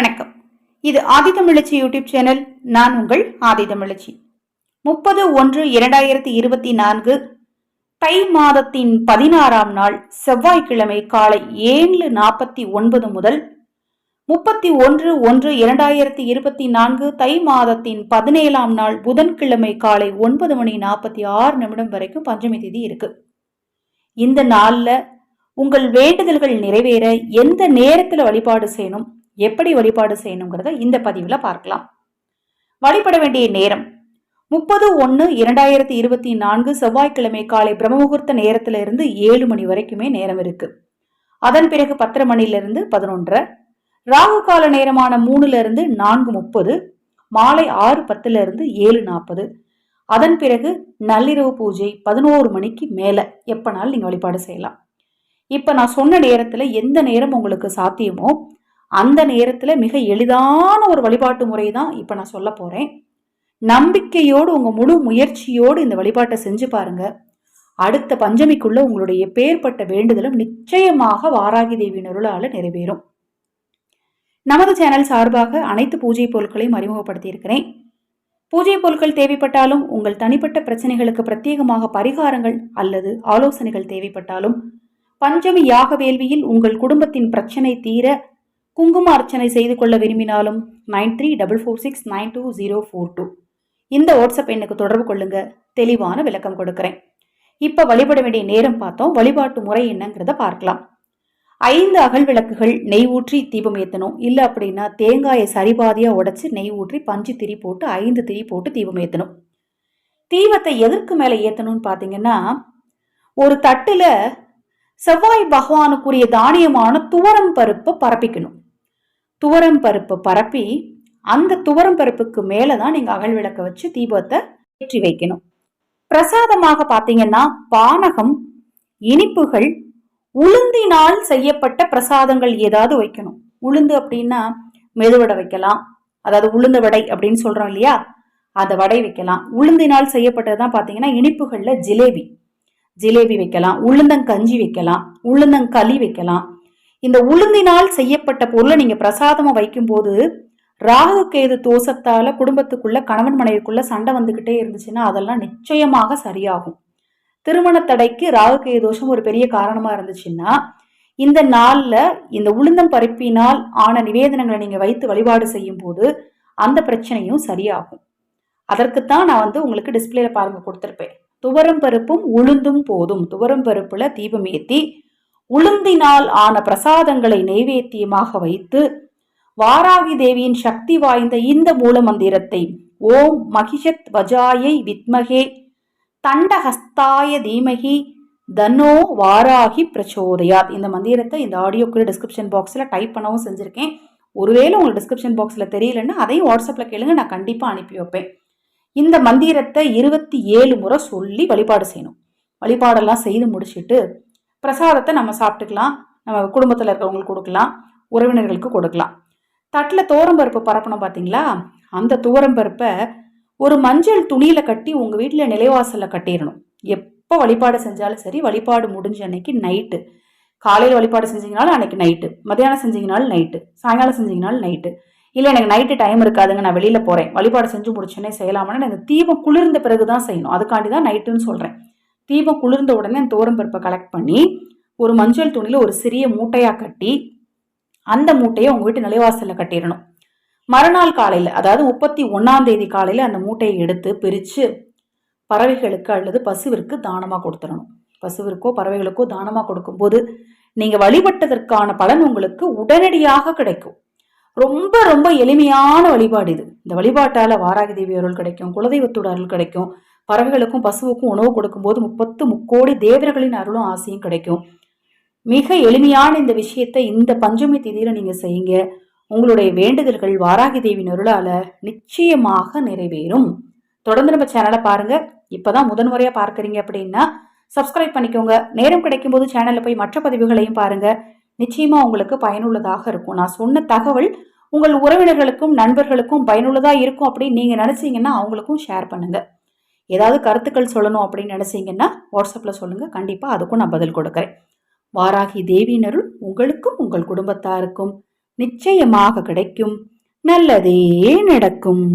வணக்கம். இது ஆதிதமிழச்சி YouTube channel. நான் உங்கள் ஆதிதமிழச்சி முப்பது ஒன்று இரண்டாயிரத்தி இருபத்தி நான்கு தை மாதத்தின் பதினாறாம் நாள் செவ்வாய்க்கிழமை காலை ஏழு நாற்பத்தி ஒன்பது முதல் முப்பத்தி ஒன்று ஒன்று இரண்டாயிரத்தி இருபத்தி நான்கு தை மாதத்தின் பதினேழாம் நாள் புதன்கிழமை காலை ஒன்பது மணி நாற்பத்தி ஆறு நிமிடம் வரைக்கும் பஞ்சமி தேதி இருக்கு. இந்த நாளில் உங்கள் வேண்டுதல்கள் நிறைவேற எந்த நேரத்தில் வழிபாடு செய்யணும்? எப்படி வழிபாடு செய்யணுங்கிறத இந்த பதிவில் பார்க்கலாம். வழிபட வேண்டிய நேரம். முப்பது ஒன்று இரண்டாயிரத்தி இருபத்தி நான்கு செவ்வாய்க்கிழமை காலை பிரம்மமுகூர்த்த நேரத்திலிருந்து ஏழு மணி வரைக்குமே நேரம் இருக்கு. அதன் பிறகு பத்தரை மணிலிருந்து பதினொன்றரை ராகு கால நேரமான மூணுலேருந்து நான்கு முப்பது மாலை ஆறு பத்துலேருந்து ஏழு நாற்பது அதன் பிறகு நள்ளிரவு பூஜை பதினோரு மணிக்கு மேலே எப்போனாலும் நீங்கள் வழிபாடு செய்யலாம். இப்போ நான் சொன்ன நேரத்தில் எந்த நேரம் உங்களுக்கு சாத்தியமோ அந்த நேரத்தில் மிக எளிதான ஒரு வழிபாட்டு முறை தான் இப்போ நான் சொல்ல போகிறேன் நம்பிக்கையோடு உங்கள் முழு முயற்சியோடு இந்த வழிபாட்டை செஞ்சு பாருங்க. அடுத்த பஞ்சமிக்குள்ள உங்களுடைய பேர்பட்ட வேண்டுதலும் நிச்சயமாக வாராகி தேவியின் அருளால் நிறைவேறும். நமது சேனல் சார்பாக அனைத்து பூஜை பொருட்களையும் அறிமுகப்படுத்தியிருக்கிறேன். பூஜை பொருட்கள் தேவைப்பட்டாலும் உங்கள் தனிப்பட்ட பிரச்சனைகளுக்கு பிரத்யேகமாக பரிகாரங்கள் அல்லது ஆலோசனைகள் தேவைப்பட்டாலும் பஞ்சமி யாக வேள்வியில் உங்கள் குடும்பத்தின் பிரச்சனை தீர குங்கும அர்ச்சனை செய்து கொள்ள விரும்பினாலும் nine three double four six nine two zero four two. இந்த வாட்ஸ்அப் எண்ணுக்கு தொடர்பு கொள்ளுங்க. தெளிவான விளக்கம் கொடுக்குறேன். இப்போ வழிபட வேண்டிய நேரம் பார்த்தோம். வழிபாட்டு முறை என்னங்கிறத பார்க்கலாம். ஐந்து அகல் விளக்குகள் நெய் ஊற்றி தீபம் ஏற்றணும் இல்லை அப்படின்னா தேங்காயை சரிபாதியாக உடைச்சி நெய் ஊற்றி பஞ்சு திரி போட்டு ஐந்து திரி போட்டு தீபம் ஏற்றணும் தீபத்தை எதற்கு மேலே ஏற்றணும்னு பார்த்தீங்கன்னா ஒரு தட்டில் செவ்வாய் பகவானுக்குரிய தானியமான துவரம் பருப்பை பரப்பிக்கணும். துவரம் பருப்பு பரப்பி அந்த துவரம் பருப்புக்கு மேலே தான் நீங்கள் அகல் விளக்க வச்சு தீபத்தை ஏற்றி வைக்கணும். பிரசாதமாக பார்த்தீங்கன்னா பானகம் இனிப்புகள் உளுந்தினால் செய்யப்பட்ட பிரசாதங்கள் ஏதாவது வைக்கணும். உளுந்து அப்படின்னா மெதுவடை வைக்கலாம். அதாவது உளுந்த வடை அப்படின்னு சொல்கிறோம் இல்லையா? அந்த வடை வைக்கலாம். உளுந்தினால் செய்யப்பட்டது தான் பார்த்தீங்கன்னா இனிப்புகளில் ஜிலேபி. ஜிலேபி வைக்கலாம். உளுந்தங்கஞ்சி வைக்கலாம். உளுந்தங்களி வைக்கலாம். இந்த உளுந்தினால் செய்யப்பட்ட பொருளை நீங்க பிரசாதமா வைக்கும்போது ராகு கேது தோஷத்தால குடும்பத்துக்குள்ள கணவன் மனைவிக்குள்ள சண்டை வந்துகிட்டே இருந்துச்சுன்னா அதெல்லாம் நிச்சயமாக சரியாகும். திருமண தடைக்கு ராகு கேது தோஷம் ஒரு பெரிய காரணமா இருந்துச்சுன்னா இந்த நாள்ல இந்த உளுந்தம் பருப்பினால் ஆன நிவேதனங்களை நீங்க வைத்து வழிபாடு செய்யும் போது அந்த பிரச்சனையும் சரியாகும். அதற்குத்தான் நான் வந்து உங்களுக்கு டிஸ்பிளேல பாருங்க கொடுத்துருப்பேன். துவரம் பருப்பும் உளுந்தும் போதும். துவரம் பருப்புல தீபம் ஏத்தி உளுந்தினால் ஆன பிரசாதங்களை நைவேத்தியமாக வைத்து வாராகி தேவியின் சக்தி வாய்ந்த இந்த மூல மந்திரத்தை ஓம் மகிஷத் வஜாயை வித்மகே தண்டஹஸ்தாய தீமகி தனோ வாராகி பிரச்சோதயாத். இந்த மந்திரத்தை இந்த ஆடியோக்குள்ள டிஸ்கிரிப்ஷன் பாக்ஸில் டைப் பண்ணவும் செஞ்சுருக்கேன். ஒருவேளை உங்களுக்கு டிஸ்கிரிப்ஷன் பாக்ஸில் தெரியலன்னா அதையும் வாட்ஸ்அப்பில் கேளுங்க நான் கண்டிப்பாக அனுப்பி வைப்பேன். இந்த மந்திரத்தை இருபத்தி ஏழு முறை சொல்லி வழிபாடு செய்யணும். வழிபாடெல்லாம் செய்து முடிச்சுட்டு பிரசாதத்தை நம்ம சாப்பிட்டுக்கலாம். நம்ம குடும்பத்தில் இருக்கிறவங்களுக்கு கொடுக்கலாம். உறவினர்களுக்கு கொடுக்கலாம். தட்டில் பருப்பு பரப்பணும் பார்த்தீங்களா அந்த பருப்பை ஒரு மஞ்சள் துணியில் கட்டி உங்கள் வீட்டில் நிலைவாசலில் கட்டிடணும். எப்போ வழிபாடு செஞ்சாலும் சரி வழிபாடு முடிஞ்ச அன்னைக்கு நைட்டு காலையில் வழிபாடு செஞ்சீங்கனாலும் அன்னைக்கு நைட்டு மத்தியானம் செஞ்சீங்கனாலும் நைட்டு சாயங்காலம் செஞ்சீங்கனாலும் நைட்டு இல்லை எனக்கு நைட்டு டைம் இருக்காதுங்க நான் வெளியில் போகிறேன் வழிபாடு செஞ்சு முடிச்சோன்னே செய்யலாமான்னு எனக்கு தீபம் குளிர்ந்த பிறகு தான் செய்யணும். அதுக்காண்டி தான் நைட்டுன்னு சொல்கிறேன் தீபம் குளிர்ந்த உடனே அந்த தோரம் பருப்பை கலெக்ட் பண்ணி ஒரு மஞ்சள் துணியில் ஒரு சிறிய மூட்டையாக கட்டி அந்த மூட்டையை உங்கள் வீட்டு நிலைவாசலில் கட்டிடணும். மறுநாள் காலையில் அதாவது முப்பத்தி ஒன்றாம் தேதி காலையில் அந்த மூட்டையை எடுத்து பிரித்து பறவைகளுக்கு அல்லது பசுவிற்கு தானமாக கொடுத்துடணும். பசுவிற்கோ பறவைகளுக்கோ தானமாக கொடுக்கும்போது நீங்கள் வழிபட்டதற்கான பலன் உங்களுக்கு உடனடியாக கிடைக்கும். ரொம்ப ரொம்ப எளிமையான வழிபாடு இது. இந்த வழிபாட்டால் வாராகி தேவி அருள் கிடைக்கும் குலதெய்வத்தோட அருள் கிடைக்கும். பறவைகளுக்கும் பசுவுக்கும் உணவு கொடுக்கும்போது முப்பத்து முக்கோடி தேவர்களின் அருளும் ஆசையும் கிடைக்கும். மிக எளிமையான இந்த விஷயத்தை இந்த பஞ்சமி திதியில நீங்க செய்யுங்க. உங்களுடைய வேண்டுதல்கள் வாராகி தேவியின் அருளால நிச்சயமாக நிறைவேறும். தொடர்ந்து நம்ம சேனலை பாருங்க. இப்பதான் முதன்முறையா பார்க்குறீங்க அப்படின்னா சப்ஸ்கிரைப் பண்ணிக்கோங்க. நேரம் கிடைக்கும் போது சேனலில் போய் மற்ற பதிவுகளையும் பாருங்க. நிச்சயமா உங்களுக்கு பயனுள்ளதாக இருக்கும். நான் சொன்ன தகவல் உங்கள் உறவினர்களுக்கும் நண்பர்களுக்கும் பயனுள்ளதாக இருக்கும் அப்படின்னு நீங்க நினைச்சீங்கன்னா அவங்களுக்கும் ஷேர் பண்ணுங்க. ஏதாவது கருத்துக்கள் சொல்லணும் அப்படின்னு நினைச்சீங்கன்னா வாட்ஸ்அப்பில் சொல்லுங்கள் கண்டிப்பாக அதுக்கும் நான் பதில் கொடுக்குறேன். வாராகி தேவியினருள் உங்களுக்கும் உங்கள் குடும்பத்தாருக்கும் நிச்சயமாக கிடைக்கும். நல்லதே நடக்கும்.